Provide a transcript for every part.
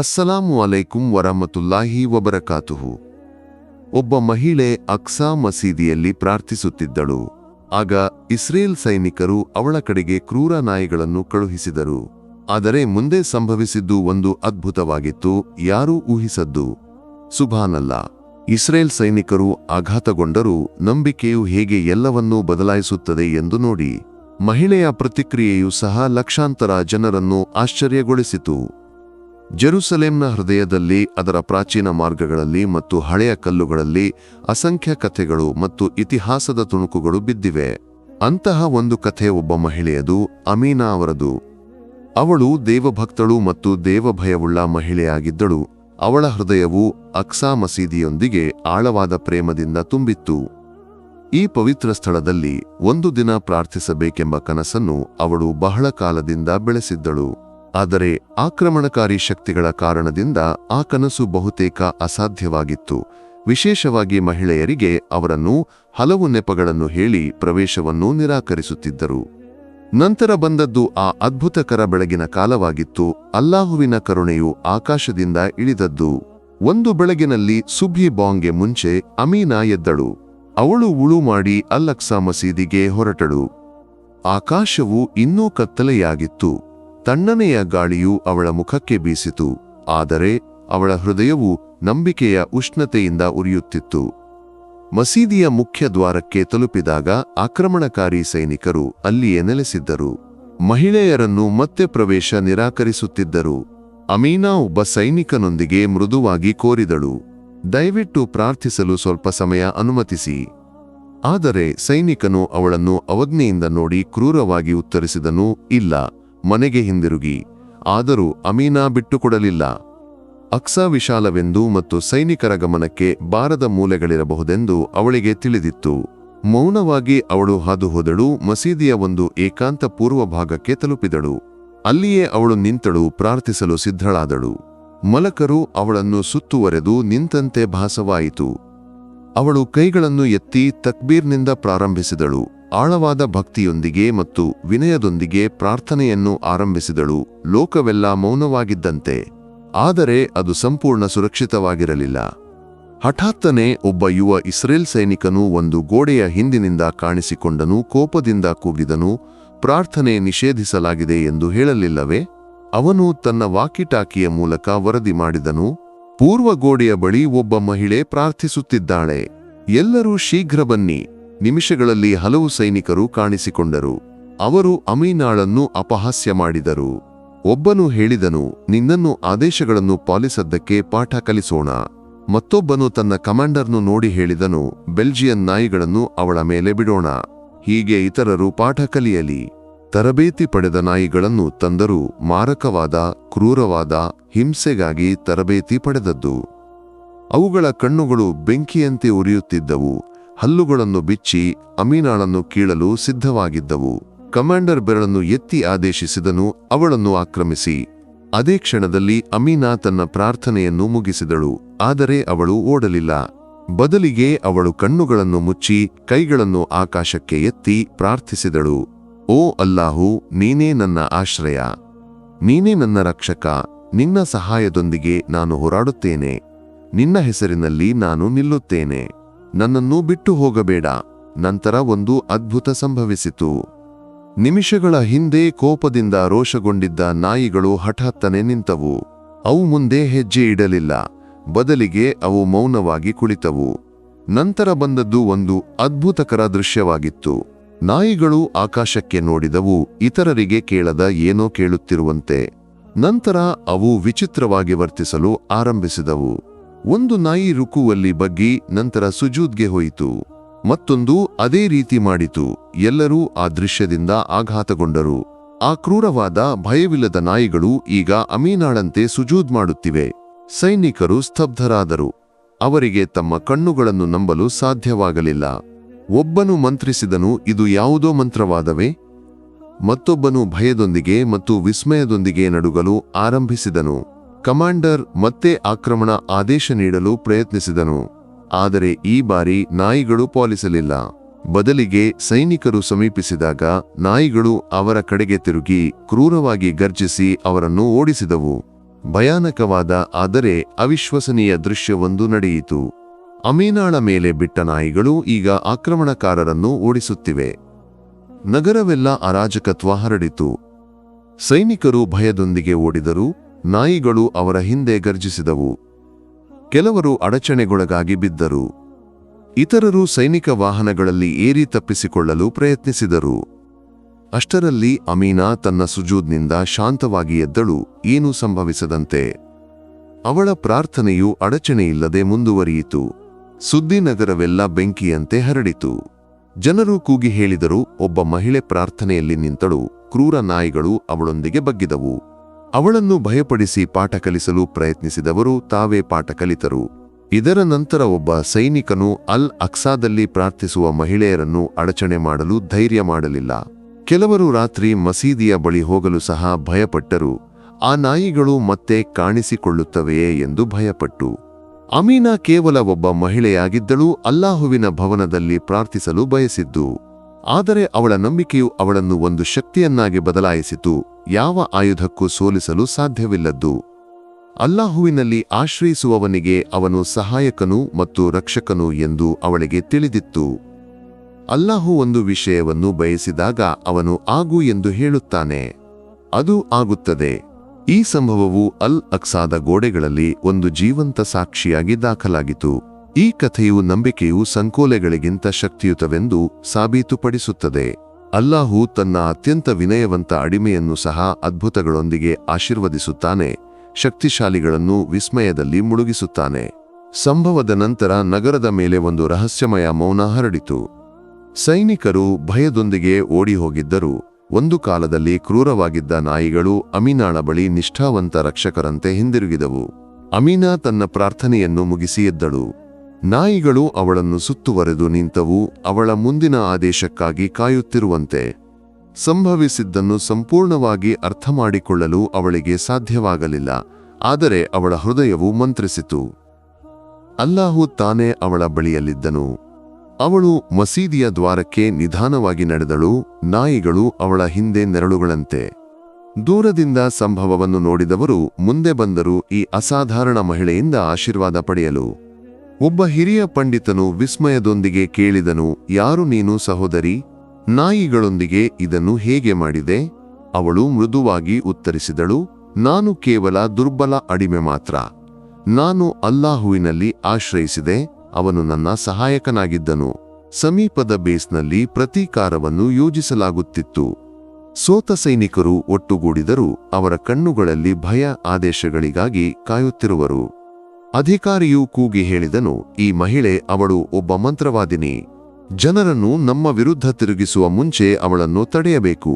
ಅಸ್ಸಲಾಮು ಅಲೈಕುಂ ವರಹಮತುಲ್ಲಾಹಿ ವಬರಕಾತುಹು. ಒಬ್ಬ ಮಹಿಳೆ ಅಕ್ಸಾ ಮಸೀದಿಯಲ್ಲಿ ಪ್ರಾರ್ಥಿಸುತ್ತಿದ್ದಳು. ಆಗ ಇಸ್ರೇಲ್ ಸೈನಿಕರು ಅವಳ ಕಡೆಗೆ ಕ್ರೂರ ನಾಯಿಗಳನ್ನು ಕಳುಹಿಸಿದರು. ಆದರೆ ಮುಂದೆ ಸಂಭವಿಸಿದ್ದು ಒಂದು ಅದ್ಭುತವಾಗಿತ್ತು, ಯಾರೂ ಊಹಿಸದ್ದು. ಸುಭಾನಲ್ಲ, ಇಸ್ರೇಲ್ ಸೈನಿಕರು ಆಘಾತಗೊಂಡರೂ ನಂಬಿಕೆಯು ಹೇಗೆ ಎಲ್ಲವನ್ನೂ ಬದಲಾಯಿಸುತ್ತದೆ ಎಂದು ನೋಡಿ. ಮಹಿಳೆಯ ಪ್ರತಿಕ್ರಿಯೆಯು ಸಹ ಲಕ್ಷಾಂತರ ಜನರನ್ನು ಆಶ್ಚರ್ಯಗೊಳಿಸಿತು. ಜೆರುಸಲೇಂನ ಹೃದಯದಲ್ಲಿ, ಅದರ ಪ್ರಾಚೀನ ಮಾರ್ಗಗಳಲ್ಲಿ ಮತ್ತು ಹಳೆಯ ಕಲ್ಲುಗಳಲ್ಲಿ ಅಸಂಖ್ಯ ಕಥೆಗಳು ಮತ್ತು ಇತಿಹಾಸದ ತುಣುಕುಗಳು ಬಿದ್ದಿವೆ. ಅಂತಹ ಒಂದು ಕಥೆ ಒಬ್ಬ ಮಹಿಳೆಯದು, ಅಮೀನಾ ಅವರದು. ಅವಳು ದೇವಭಕ್ತಳು ಮತ್ತು ದೇವಭಯವುಳ್ಳ ಮಹಿಳೆಯಾಗಿದ್ದಳು. ಅವಳ ಹೃದಯವು ಅಕ್ಸಾ ಮಸೀದಿಯೊಂದಿಗೆ ಆಳವಾದ ಪ್ರೇಮದಿಂದ ತುಂಬಿತ್ತು. ಈ ಪವಿತ್ರ ಸ್ಥಳದಲ್ಲಿ ಒಂದು ದಿನ ಪ್ರಾರ್ಥಿಸಬೇಕೆಂಬ ಕನಸನ್ನು ಅವಳು ಬಹಳ ಕಾಲದಿಂದ ಬೆಳೆಸಿದ್ದಳು. ಆದರೆ ಆಕ್ರಮಣಕಾರಿ ಶಕ್ತಿಗಳ ಕಾರಣದಿಂದ ಆ ಕನಸು ಬಹುತೇಕ ಅಸಾಧ್ಯವಾಗಿತ್ತು. ವಿಶೇಷವಾಗಿ ಮಹಿಳೆಯರಿಗೆ ಅವರನ್ನು ಹಲವು ನೆಪಗಳನ್ನು ಹೇಳಿ ಪ್ರವೇಶವನ್ನು ನಿರಾಕರಿಸುತ್ತಿದ್ದರು. ನಂತರ ಬಂದದ್ದು ಆ ಅದ್ಭುತಕರ ಬೆಳಗಿನ ಕಾಲವಾಗಿತ್ತು. ಅಲ್ಲಾಹುವಿನ ಕರುಣೆಯು ಆಕಾಶದಿಂದ ಇಳಿದದ್ದು. ಒಂದು ಬೆಳಗಿನಲ್ಲಿ ಸುಭಿ ಬಾಂಗ್ಗೆ ಮುಂಚೆ ಅಮೀನಾ ಎದ್ದಳು. ಅವಳು ಉಳು ಮಾಡಿ ಅಲ್ಲಕ್ಸಾ ಮಸೀದಿಗೆ ಹೊರಟಳು. ಆಕಾಶವು ಇನ್ನೂ ಕತ್ತಲೆಯಾಗಿತ್ತು. ತಣ್ಣನೆಯ ಗಾಳಿಯು ಅವಳ ಮುಖಕ್ಕೆ ಬೀಸಿತು, ಆದರೆ ಅವಳ ಹೃದಯವು ನಂಬಿಕೆಯ ಉಷ್ಣತೆಯಿಂದ ಉರಿಯುತ್ತಿತ್ತು. ಮಸೀದಿಯ ಮುಖ್ಯ ದ್ವಾರಕ್ಕೆ ತಲುಪಿದಾಗ ಆಕ್ರಮಣಕಾರಿ ಸೈನಿಕರು ಅಲ್ಲಿಯೇ ನೆಲೆಸಿದ್ದರು. ಮಹಿಳೆಯರನ್ನು ಮತ್ತೆ ಪ್ರವೇಶ ನಿರಾಕರಿಸುತ್ತಿದ್ದರು. ಅಮೀನಾ ಒಬ್ಬ ಸೈನಿಕನೊಂದಿಗೆ ಮೃದುವಾಗಿ ಕೋರಿದಳು, ದಯವಿಟ್ಟು ಪ್ರಾರ್ಥಿಸಲು ಸ್ವಲ್ಪ ಸಮಯ ಅನುಮತಿಸಿ. ಆದರೆ ಸೈನಿಕನು ಅವಳನ್ನು ಅವಜ್ಞೆಯಿಂದ ನೋಡಿ ಕ್ರೂರವಾಗಿ ಉತ್ತರಿಸಿದನು, ಇಲ್ಲ. ಮನೆಗೆ ಹಿಂದಿರುಗಿ, ಆದರೂ ಅಮೀನಾ ಬಿಟ್ಟುಕೊಡಲಿಲ್ಲ. ಅಕ್ಸಾ ವಿಶಾಲವೆಂದು ಮತ್ತು ಸೈನಿಕರ ಗಮನಕ್ಕೆ ಬಾರದ ಮೂಲೆಗಳಿರಬಹುದೆಂದು ಅವಳಿಗೆ ತಿಳಿದಿತ್ತು. ಮೌನವಾಗಿ ಅವಳು ಹಾದುಹೋದಳು, ಮಸೀದಿಯ ಒಂದು ಏಕಾಂತ ಪೂರ್ವ ಭಾಗಕ್ಕೆ ತಲುಪಿದಳು. ಅಲ್ಲಿಯೇ ಅವಳು ನಿಂತಳು, ಪ್ರಾರ್ಥಿಸಲು ಸಿದ್ಧಳಾದಳು. ಮಲಕರು ಅವಳನ್ನು ಸುತ್ತುವರೆದು ನಿಂತಂತೆ ಭಾಸವಾಯಿತು. ಅವಳು ಕೈಗಳನ್ನು ಎತ್ತಿ ತಕ್ಬೀರ್ನಿಂದ ಪ್ರಾರಂಭಿಸಿದಳು. ಆಳವಾದ ಭಕ್ತಿಯೊಂದಿಗೆ ಮತ್ತು ವಿನಯದೊಂದಿಗೆ ಪ್ರಾರ್ಥನೆಯನ್ನು ಆರಂಭಿಸಿದಳು. ಲೋಕವೆಲ್ಲ ಮೌನವಾಗಿದ್ದಂತೆ. ಆದರೆ ಅದು ಸಂಪೂರ್ಣ ಸುರಕ್ಷಿತವಾಗಿರಲಿಲ್ಲ. ಹಠಾತ್ತನೆ ಒಬ್ಬ ಯುವ ಇಸ್ರೇಲ್ ಸೈನಿಕನು ಒಂದು ಗೋಡೆಯ ಹಿಂದಿನಿಂದ ಕಾಣಿಸಿಕೊಂಡನು. ಕೋಪದಿಂದ ಕೂಗಿದನು. ಪ್ರಾರ್ಥನೆ ನಿಷೇಧಿಸಲಾಗಿದೆ ಎಂದು ಹೇಳಲಿಲ್ಲವೇ? ಅವನು ತನ್ನ ವಾಕಿಟಾಕಿಯ ಮೂಲಕ ವರದಿ ಮಾಡಿದನು. ಪೂರ್ವ ಗೋಡೆಯ ಬಳಿ ಒಬ್ಬ ಮಹಿಳೆ ಪ್ರಾರ್ಥಿಸುತ್ತಿದ್ದಾಳೆ. ಎಲ್ಲರೂ ಶೀಘ್ರ ಬನ್ನಿ. ನಿಮಿಷಗಳಲ್ಲಿ ಹಲವು ಸೈನಿಕರು ಕಾಣಿಸಿಕೊಂಡರು. ಅವರು ಅಮೀನಾಳನ್ನು ಅಪಹಾಸ್ಯ ಮಾಡಿದರು. ಒಬ್ಬನು ಹೇಳಿದನು, ನಿನ್ನನ್ನು ಆದೇಶಗಳನ್ನು ಪಾಲಿಸದ್ದಕ್ಕೆ ಪಾಠ ಕಲಿಸೋಣ. ಮತ್ತೊಬ್ಬನು ತನ್ನ ಕಮಾಂಡರ್ನು ನೋಡಿ ಹೇಳಿದನು, ಬೆಲ್ಜಿಯನ್ ನಾಯಿಗಳನ್ನು ಅವಳ ಮೇಲೆ ಬಿಡೋಣ. ಹೀಗೆ ಇತರರು ಪಾಠ ಕಲಿಯಲಿ. ತರಬೇತಿ ಪಡೆದ ನಾಯಿಗಳನ್ನು ತಂದರು ಮಾರಕವಾದ, ಕ್ರೂರವಾದ, ಹಿಂಸೆಗಾಗಿ ತರಬೇತಿ ಪಡೆದದ್ದು. ಅವುಗಳ ಕಣ್ಣುಗಳು ಬೆಂಕಿಯಂತೆ ಉರಿಯುತ್ತಿದ್ದವು. ಹಲ್ಲುಗಳನ್ನು ಬಿಚ್ಚಿ ಅಮೀನಾಳನ್ನು ಕೀಳಲು ಸಿದ್ಧವಾಗಿದ್ದವು. ಕಮಾಂಡರ್ ಬೆರಳನ್ನು ಎತ್ತಿ ಆದೇಶಿಸಿದನು, ಅವಳನ್ನು ಆಕ್ರಮಿಸಿ. ಅದೇ ಕ್ಷಣದಲ್ಲಿ ಅಮೀನಾ ತನ್ನ ಪ್ರಾರ್ಥನೆಯನ್ನು ಮುಗಿಸಿದಳು, ಆದರೆ ಅವಳು ಓಡಲಿಲ್ಲ. ಬದಲಿಗೆ ಅವಳು ಕಣ್ಣುಗಳನ್ನು ಮುಚ್ಚಿ ಕೈಗಳನ್ನು ಆಕಾಶಕ್ಕೆ ಎತ್ತಿ ಪ್ರಾರ್ಥಿಸಿದಳು, ಓ ಅಲ್ಲಾಹು, ನೀನೇ ನನ್ನ ಆಶ್ರಯ. ನೀನೇ ನನ್ನ ರಕ್ಷಕ. ನಿನ್ನ ಸಹಾಯದೊಂದಿಗೆ ನಾನು ಹೋರಾಡುತ್ತೇನೆ. ನಿನ್ನ ಹೆಸರಿನಲ್ಲಿ ನಾನು ನಿಲ್ಲುತ್ತೇನೆ. ನನ್ನನ್ನು ಬಿಟ್ಟು ಹೋಗಬೇಡ. ನಂತರ ಒಂದು ಅದ್ಭುತ ಸಂಭವಿಸಿತು. ನಿಮಿಷಗಳ ಹಿಂದೆ ಕೋಪದಿಂದ ರೋಷಗೊಂಡಿದ್ದ ನಾಯಿಗಳು ಹಠಾತ್ತನೆ ನಿಂತವು. ಅವು ಮುಂದೆ ಹೆಜ್ಜೆ ಇಡಲಿಲ್ಲ. ಬದಲಿಗೆ ಅವು ಮೌನವಾಗಿ ಕುಳಿತವು. ನಂತರ ಬಂದದ್ದು ಒಂದು ಅದ್ಭುತಕರ ದೃಶ್ಯವಾಗಿತ್ತು. ನಾಯಿಗಳು ಆಕಾಶಕ್ಕೆ ನೋಡಿದವು, ಇತರರಿಗೆ ಕೇಳದ ಏನೋ ಕೇಳುತ್ತಿರುವಂತೆ. ನಂತರ ಅವು ವಿಚಿತ್ರವಾಗಿ ವರ್ತಿಸಲು ಆರಂಭಿಸಿದವು. ಒಂದು ನಾಯಿ ರುಕುವಲ್ಲಿ ಬಗ್ಗಿ ನಂತರ ಸುಜೂದ್ಗೆ ಹೋಯಿತು. ಮತ್ತೊಂದು ಅದೇ ರೀತಿ ಮಾಡಿತು. ಎಲ್ಲರೂ ಆ ದೃಶ್ಯದಿಂದ ಆಘಾತಗೊಂಡರು. ಆ ಕ್ರೂರವಾದ, ಭಯವಿಲ್ಲದ ನಾಯಿಗಳು ಈಗ ಅಮೀನಾಳಂತೆ ಸುಜೂದ್ ಮಾಡುತ್ತಿವೆ. ಸೈನಿಕರು ಸ್ತಬ್ಧರಾದರು. ಅವರಿಗೆ ತಮ್ಮ ಕಣ್ಣುಗಳನ್ನು ನಂಬಲು ಸಾಧ್ಯವಾಗಲಿಲ್ಲ. ಒಬ್ಬನು ಮಂತ್ರಿಸಿದನು, ಇದು ಯಾವುದೋ ಮಂತ್ರವಾದವೇ? ಮತ್ತೊಬ್ಬನು ಭಯದೊಂದಿಗೆ ಮತ್ತು ವಿಸ್ಮಯದೊಂದಿಗೆ ನಡುಗಲು ಆರಂಭಿಸಿದನು. ಕಮಾಂಡರ್ ಮತ್ತೆ ಆಕ್ರಮಣ ಆದೇಶ ನೀಡಲು ಪ್ರಯತ್ನಿಸಿದನು. ಆದರೆ ಈ ಬಾರಿ ನಾಯಿಗಳು ಪಾಲಿಸಲಿಲ್ಲ. ಬದಲಿಗೆ ಸೈನಿಕರು ಸಮೀಪಿಸಿದಾಗ ನಾಯಿಗಳು ಅವರ ಕಡೆಗೆ ತಿರುಗಿ ಕ್ರೂರವಾಗಿ ಗರ್ಜಿಸಿ ಅವರನ್ನು ಓಡಿಸಿದವು. ಭಯಾನಕವಾದ ಆದರೆ ಅವಿಶ್ವಸನೀಯ ದೃಶ್ಯವೊಂದು ನಡೆಯಿತು. ಅಮೀನಾಳ ಮೇಲೆ ಬಿಟ್ಟ ನಾಯಿಗಳು ಈಗ ಆಕ್ರಮಣಕಾರರನ್ನು ಓಡಿಸುತ್ತಿವೆ. ನಗರವೆಲ್ಲ ಅರಾಜಕತ್ವ ಹರಡಿತು. ಸೈನಿಕರು ಭಯದೊಂದಿಗೆ ಓಡಿದರು. ನಾಯಿಗಳು ಅವರ ಹಿಂದೆ ಗರ್ಜಿಸಿದವು. ಕೆಲವರು ಅಡಚಣೆಗೊಳಗಾಗಿ ಬಿದ್ದರು. ಇತರರು ಸೈನಿಕ ವಾಹನಗಳಲ್ಲಿ ಏರಿ ತಪ್ಪಿಸಿಕೊಳ್ಳಲು ಪ್ರಯತ್ನಿಸಿದರು. ಅಷ್ಟರಲ್ಲಿ ಅಮೀನಾ ತನ್ನ ಸುಜೂದ್ನಿಂದ ಶಾಂತವಾಗಿ ಎದ್ದಳು, ಏನೂ ಸಂಭವಿಸದಂತೆ. ಅವಳ ಪ್ರಾರ್ಥನೆಯು ಅಡಚಣೆಯಿಲ್ಲದೆ ಮುಂದುವರಿಯಿತು. ಸುದ್ದಿ ನಗರವೆಲ್ಲ ಬೆಂಕಿಯಂತೆ ಹರಡಿತು. ಜನರು ಕೂಗಿ ಹೇಳಿದರು, ಒಬ್ಬ ಮಹಿಳೆ ಪ್ರಾರ್ಥನೆಯಲ್ಲಿ ನಿಂತಳು, ಕ್ರೂರ ನಾಯಿಗಳು ಅವಳೊಂದಿಗೆ ಬಗ್ಗಿದವು. ಅವಳನ್ನು ಭಯಪಡಿಸಿ ಪಾಠ ಕಲಿಸಲು ಪ್ರಯತ್ನಿಸಿದವರು ತಾವೇ ಪಾಠ ಕಲಿತರು. ಇದರ ನಂತರ ಒಬ್ಬ ಸೈನಿಕನು ಅಲ್ ಅಕ್ಸಾದಲ್ಲಿ ಪ್ರಾರ್ಥಿಸುವ ಮಹಿಳೆಯರನ್ನು ಅಡಚಣೆ ಮಾಡಲು ಧೈರ್ಯ ಮಾಡಲಿಲ್ಲ. ಕೆಲವರು ರಾತ್ರಿ ಮಸೀದಿಯ ಬಳಿ ಹೋಗಲು ಸಹ ಭಯಪಟ್ಟರು. ಆ ನಾಯಿಗಳು ಮತ್ತೆ ಕಾಣಿಸಿಕೊಳ್ಳುತ್ತವೆಯೇ ಎಂದು ಭಯಪಟ್ಟು. ಅಮೀನಾ ಕೇವಲ ಒಬ್ಬ ಮಹಿಳೆಯಾಗಿದ್ದಳು, ಅಲ್ಲಾಹುವಿನ ಭವನದಲ್ಲಿ ಪ್ರಾರ್ಥಿಸಲು ಬಯಸಿದ್ದು. ಆದರೆ ಅವಳ ನಂಬಿಕೆಯು ಅವಳನ್ನು ಒಂದು ಶಕ್ತಿಯನ್ನಾಗಿ ಬದಲಾಯಿಸಿತು. ಯಾವ ಆಯುಧಕ್ಕೂ ಸೋಲಿಸಲು ಸಾಧ್ಯವಿಲ್ಲದ್ದು. ಅಲ್ಲಾಹುವಿನಲ್ಲಿ ಆಶ್ರಯಿಸುವವನಿಗೆ ಅವನು ಸಹಾಯಕನು ಮತ್ತು ರಕ್ಷಕನು ಎಂದು ಅವಳಿಗೆ ತಿಳಿದಿತ್ತು. ಅಲ್ಲಾಹು ಒಂದು ವಿಷಯವನ್ನು ಬಯಸಿದಾಗ ಅವನು ಆಗು ಎಂದು ಹೇಳುತ್ತಾನೆ. ಅದು ಆಗುತ್ತದೆ. ಈ ಸಂಭವವು ಅಲ್ ಅಕ್ಸಾದ ಗೋಡೆಗಳಲ್ಲಿ ಒಂದು ಜೀವಂತ ಸಾಕ್ಷಿಯಾಗಿ ದಾಖಲಾಗಿತು ಈ ಕಥೆಯು ನಂಬಿಕೆಯು ಸಂಕೋಲೆಗಳಿಗಿಂತ ಶಕ್ತಿಯುತವೆಂದು ಸಾಬೀತುಪಡಿಸುತ್ತದೆ. ಅಲ್ಲಾಹು ತನ್ನ ಅತ್ಯಂತ ವಿನಯವಂತ ಅಡಿಮೆಯನ್ನು ಸಹ ಅದ್ಭುತಗಳೊಂದಿಗೆ ಆಶೀರ್ವದಿಸುತ್ತಾನೆ, ಶಕ್ತಿಶಾಲಿಗಳನ್ನು ವಿಸ್ಮಯದಲ್ಲಿ ಮುಳುಗಿಸುತ್ತಾನೆ. ಸಂಭವದ ನಂತರ ನಗರದ ಮೇಲೆ ಒಂದು ರಹಸ್ಯಮಯ ಮೌನ ಹರಡಿತು. ಸೈನಿಕರು ಭಯದೊಂದಿಗೆ ಓಡಿ ಹೋಗಿದ್ದರು ಒಂದು ಕಾಲದಲ್ಲಿ ಕ್ರೂರವಾಗಿದ್ದ ನಾಯಿಗಳು ಅಮೀನಾಳ ಬಳಿ ನಿಷ್ಠಾವಂತ ರಕ್ಷಕರಂತೆ ಹಿಂದಿರುಗಿದವು. ಅಮೀನಾ ತನ್ನ ಪ್ರಾರ್ಥನೆಯನ್ನು ಮುಗಿಸಿ ಎದ್ದಳು. ನಾಯಿಗಳು ಅವಳನ್ನು ಸುತ್ತುವರೆದು ನಿಂತವು ಅವಳ ಮುಂದಿನ ಆದೇಶಕ್ಕಾಗಿ ಕಾಯುತ್ತಿರುವಂತೆ. ಸಂಭವಿಸಿದ್ದನ್ನು ಸಂಪೂರ್ಣವಾಗಿ ಅರ್ಥಮಾಡಿಕೊಳ್ಳಲು ಅವಳಿಗೆ ಸಾಧ್ಯವಾಗಲಿಲ್ಲ, ಆದರೆ ಅವಳ ಹೃದಯವು ಮಂತ್ರಿಸಿತು. ಅಲ್ಲಾಹು ತಾನೇ ಅವಳ ಬಳಿಯಲ್ಲಿದ್ದನು. ಅವಳು ಮಸೀದಿಯ ದ್ವಾರಕ್ಕೆ ನಿಧಾನವಾಗಿ ನಡೆದಳು, ನಾಯಿಗಳು ಅವಳ ಹಿಂದೆ ನೆರಳುಗಳಂತೆ. ದೂರದಿಂದ ಸಂಭವವನ್ನು ನೋಡಿದವರು ಮುಂದೆ ಬಂದರು ಈ ಅಸಾಧಾರಣ ಮಹಿಳೆಯಿಂದ ಆಶೀರ್ವಾದ ಪಡೆಯಲು. ಒಬ್ಬ ಹಿರಿಯ ಪಂಡಿತನು ವಿಸ್ಮಯದೊಂದಿಗೆ ಕೇಳಿದನು, ಯಾರು ನೀನು ಸಹೋದರಿ? ನಾಯಿಗಳೊಂದಿಗೆ ಇದನ್ನು ಹೇಗೆ ಮಾಡಿದೆ? ಅವಳು ಮೃದುವಾಗಿ ಉತ್ತರಿಸಿದಳು, ನಾನು ಕೇವಲ ದುರ್ಬಲ ಅಡಿಮೆ ಮಾತ್ರ. ನಾನು ಅಲ್ಲಾಹುವಿನಲ್ಲಿ ಆಶ್ರಯಿಸಿದೆ, ಅವನು ನನ್ನ ಸಹಾಯಕನಾಗಿದ್ದನು. ಸಮೀಪದ ಬೇಸ್ನಲ್ಲಿ ಪ್ರತೀಕಾರವನ್ನು ಯೋಜಿಸಲಾಗುತ್ತಿತ್ತು. ಸೋತ ಸೈನಿಕರು ಒಟ್ಟುಗೂಡಿದರೂ, ಅವರ ಕಣ್ಣುಗಳಲ್ಲಿ ಭಯ ಆದೇಶಗಳಿಗಾಗಿ ಕಾಯುತ್ತಿರುವರು. ಅಧಿಕಾರಿಯು ಕೂಗಿ ಹೇಳಿದನು, ಈ ಮಹಿಳೆ ಅವಳು ಒಬ್ಬ ಮಂತ್ರವಾದಿನಿ. ಜನರನ್ನು ನಮ್ಮ ವಿರುದ್ಧ ತಿರುಗಿಸುವ ಮುಂಚೆ ಅವಳನ್ನು ತಡೆಯಬೇಕು.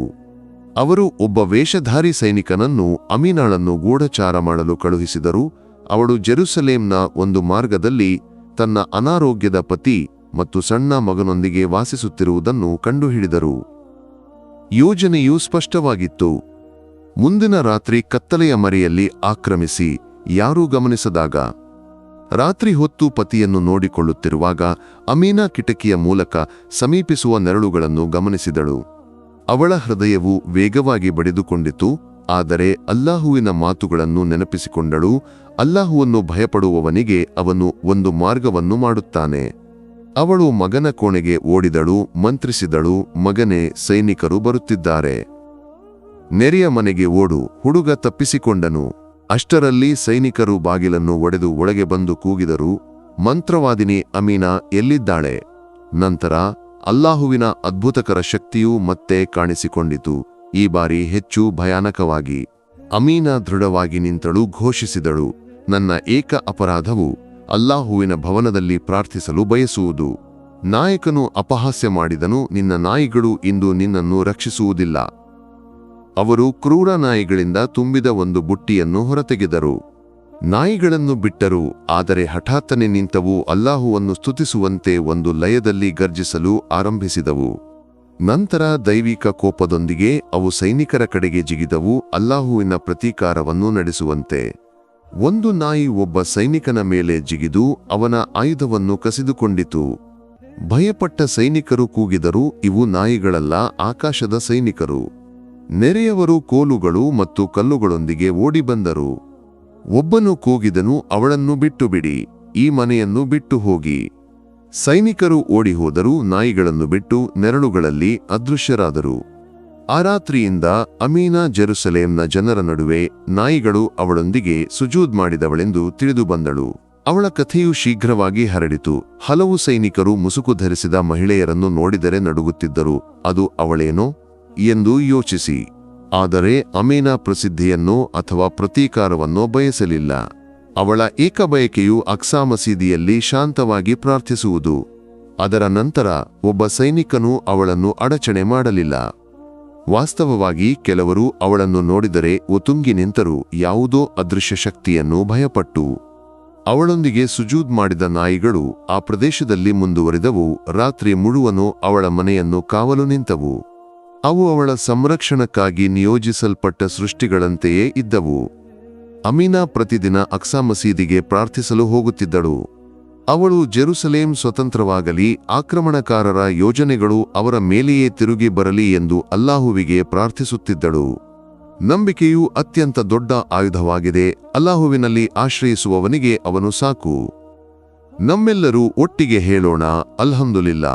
ಅವರು ಒಬ್ಬ ವೇಷಧಾರಿ ಸೈನಿಕನನ್ನು ಅಮೀನಾಳನ್ನು ಗೂಢಚಾರ ಮಾಡಲು ಕಳುಹಿಸಿದರು. ಅವಳು ಜೆರುಸಲೇಂನ ಒಂದು ಮಾರ್ಗದಲ್ಲಿ ತನ್ನ ಅನಾರೋಗ್ಯದ ಪತಿ ಮತ್ತು ಸಣ್ಣ ಮಗನೊಂದಿಗೆ ವಾಸಿಸುತ್ತಿರುವುದನ್ನು ಕಂಡುಹಿಡಿದರು. ಯೋಜನೆಯು ಸ್ಪಷ್ಟವಾಗಿತ್ತು. ಮುಂದಿನ ರಾತ್ರಿ ಕತ್ತಲೆಯ ಮರೆಯಲ್ಲಿ ಆಕ್ರಮಿಸಿ ಯಾರೂ ಗಮನಿಸದಾಗ ರಾತ್ರಿ ಹೊತ್ತು ಪತಿಯನ್ನು ನೋಡಿಕೊಳ್ಳುತ್ತಿರುವಾಗ ಅಮೀನಾ ಕಿಟಕಿಯ ಮೂಲಕ ಸಮೀಪಿಸುವ ನೆರಳುಗಳನ್ನು ಗಮನಿಸಿದಳು. ಅವಳ ಹೃದಯವು ವೇಗವಾಗಿ ಬಡಿದುಕೊಂಡಿತು, ಆದರೆ ಅಲ್ಲಾಹುವಿನ ಮಾತುಗಳನ್ನು ನೆನಪಿಸಿಕೊಂಡಳು. ಅಲ್ಲಾಹುವನ್ನು ಭಯಪಡುವವನಿಗೆ ಅವನು ಒಂದು ಮಾರ್ಗವನ್ನು ಮಾಡುತ್ತಾನೆ. ಅವಳು ಮಗನ ಕೋಣೆಗೆ ಓಡಿದಳು, ಮಂತ್ರಿಸಿದಳು, ಮಗನೇ, ಸೈನಿಕರು ಬರುತ್ತಿದ್ದಾರೆ. ನೆರೆಯ ಮನೆಗೆ ಓಡು, ಹುಡುಗ ತಪ್ಪಿಸಿಕೊಂಡನು. ಅಷ್ಟರಲ್ಲಿ ಸೈನಿಕರು ಬಾಗಿಲನ್ನು ಒಡೆದು ಒಳಗೆ ಬಂದು ಕೂಗಿದರು. ಮಂತ್ರವಾದಿನಿ ಅಮೀನಾ ಎಲ್ಲಿದ್ದಾಳೆ? ನಂತರ ಅಲ್ಲಾಹುವಿನ ಅದ್ಭುತಕರ ಶಕ್ತಿಯೂ ಮತ್ತೆ ಕಾಣಿಸಿಕೊಂಡಿತು. ಈ ಬಾರಿ ಹೆಚ್ಚು ಭಯಾನಕವಾಗಿ. ಅಮೀನಾ ದೃಢವಾಗಿ ನಿಂತಳು, ಘೋಷಿಸಿದಳು, ನನ್ನ ಏಕ ಅಪರಾಧವು ಅಲ್ಲಾಹುವಿನ ಭವನದಲ್ಲಿ ಪ್ರಾರ್ಥಿಸಲು ಬಯಸುವುದು. ನಾಯಕನು ಅಪಹಾಸ್ಯ ಮಾಡಿದನು, ನಿನ್ನ ನಾಯಿಗಳು ಇಂದು ನಿನ್ನನ್ನು ರಕ್ಷಿಸುವುದಿಲ್ಲ. ಅವರು ಕ್ರೂರ ನಾಯಿಗಳಿಂದ ತುಂಬಿದ ಒಂದು ಬುಟ್ಟಿಯನ್ನು ಹೊರತೆಗೆದರು. ನಾಯಿಗಳನ್ನು ಬಿಟ್ಟರು, ಆದರೆ ಹಠಾತ್ತನೆ ನಿಂತವು ಅಲ್ಲಾಹುವನ್ನು ಸ್ತುತಿಸುವಂತೆ ಒಂದು ಲಯದಲ್ಲಿ ಗರ್ಜಿಸಲು ಆರಂಭಿಸಿದವು. ನಂತರ ದೈವಿಕ ಕೋಪದೊಂದಿಗೆ ಅವು ಸೈನಿಕರ ಕಡೆಗೆ ಜಿಗಿದವು, ಅಲ್ಲಾಹುವಿನ ಪ್ರತೀಕಾರವನ್ನು ನಡೆಸುವಂತೆ. ಒಂದು ನಾಯಿ ಒಬ್ಬ ಸೈನಿಕನ ಮೇಲೆ ಜಿಗಿದು ಅವನ ಆಯುಧವನ್ನು ಕಸಿದುಕೊಂಡಿತು. ಭಯಪಟ್ಟ ಸೈನಿಕರು ಕೂಗಿದರು ಇವು ನಾಯಿಗಳಲ್ಲ, ಆಕಾಶದ ಸೈನಿಕರು. ನೆರೆಯವರು ಕೋಲುಗಳು ಮತ್ತು ಕಲ್ಲುಗಳೊಂದಿಗೆ ಓಡಿಬಂದರು. ಒಬ್ಬನು ಕೂಗಿದನು, ಅವಳನ್ನು ಬಿಟ್ಟು ಬಿಡಿ ಈ ಮನೆಯನ್ನು ಬಿಟ್ಟು ಹೋಗಿ. ಸೈನಿಕರು ಓಡಿ ಹೋದರೂ ನಾಯಿಗಳನ್ನು ಬಿಟ್ಟು ನೆರಳುಗಳಲ್ಲಿ ಅದೃಶ್ಯರಾದರು. ಆ ರಾತ್ರಿಯಿಂದ ಅಮೀನಾ ಜೆರುಸಲೇಂನ ಜನರ ನಡುವೆ ನಾಯಿಗಳು ಅವಳೊಂದಿಗೆ ಸುಜೂದ್ ಮಾಡಿದವಳೆಂದು ತಿಳಿದು ಬಂದಳು ಅವಳ ಕಥೆಯು ಶೀಘ್ರವಾಗಿ ಹರಡಿತು. ಹಲವು ಸೈನಿಕರು ಮುಸುಕು ಧರಿಸಿದ ಮಹಿಳೆಯರನ್ನು ನೋಡಿದರೆ ನಡುಗುತ್ತಿದ್ದರು. ಅದು ಅವಳೇನೋ? ಎಂದು ಯೋಚಿಸಿ. ಆದರೆ ಅಮೀನಾ ಪ್ರಸಿದ್ಧಿಯನ್ನೋ ಅಥವಾ ಪ್ರತೀಕಾರವನ್ನೋ ಬಯಸಲಿಲ್ಲ. ಅವಳ ಏಕಬಯಕೆಯು ಅಕ್ಸಾ ಮಸೀದಿಯಲ್ಲಿ ಶಾಂತವಾಗಿ ಪ್ರಾರ್ಥಿಸುವುದು. ಅದರ ನಂತರ ಒಬ್ಬ ಸೈನಿಕನು ಅವಳನ್ನು ಅಡಚಣೆ ಮಾಡಲಿಲ್ಲ. ವಾಸ್ತವವಾಗಿ ಕೆಲವರು ಅವಳನ್ನು ನೋಡಿದರೆ ಒತುಂಗಿ ನಿಂತರು ಯಾವುದೋ ಅದೃಶ್ಯ ಶಕ್ತಿಯನ್ನು ಭಯಪಟ್ಟು. ಅವಳೊಂದಿಗೆ ಸುಜೂದ್ ಮಾಡಿದ ನಾಯಿಗಳು ಆ ಪ್ರದೇಶದಲ್ಲಿ ಮುಂದುವರಿದವು. ರಾತ್ರಿ ಮುಳುವನು ಅವಳ ಮನೆಯನ್ನು ಕಾವಲು ನಿಂತವು. ಅವು ಅವಳ ಸಂರಕ್ಷಣಕ್ಕಾಗಿ ನಿಯೋಜಿಸಲ್ಪಟ್ಟ ಸೃಷ್ಟಿಗಳಂತೆಯೇ ಇದ್ದವು. ಅಮೀನಾ ಪ್ರತಿದಿನ ಅಕ್ಸಾ ಮಸೀದಿಗೆ ಪ್ರಾರ್ಥಿಸಲು ಹೋಗುತ್ತಿದ್ದಳು. ಅವಳು ಜೆರುಸಲೇಂ ಸ್ವತಂತ್ರವಾಗಲಿ, ಆಕ್ರಮಣಕಾರರ ಯೋಜನೆಗಳು ಅವರ ಮೇಲೆಯೇ ತಿರುಗಿ ಬರಲಿ ಎಂದು ಅಲ್ಲಾಹುವಿಗೆ ಪ್ರಾರ್ಥಿಸುತ್ತಿದ್ದಳು. ನಂಬಿಕೆಯು ಅತ್ಯಂತ ದೊಡ್ಡ ಆಯುಧವಾಗಿದೆ, ಅಲ್ಲಾಹುವಿನಲ್ಲಿ ಆಶ್ರಯಿಸುವವನಿಗೆ ಅವನು ಸಾಕು. ನಮ್ಮೆಲ್ಲರೂ ಒಟ್ಟಿಗೆ ಹೇಳೋಣ ಅಲ್ಹಮ್ದುಲಿಲ್ಲಾ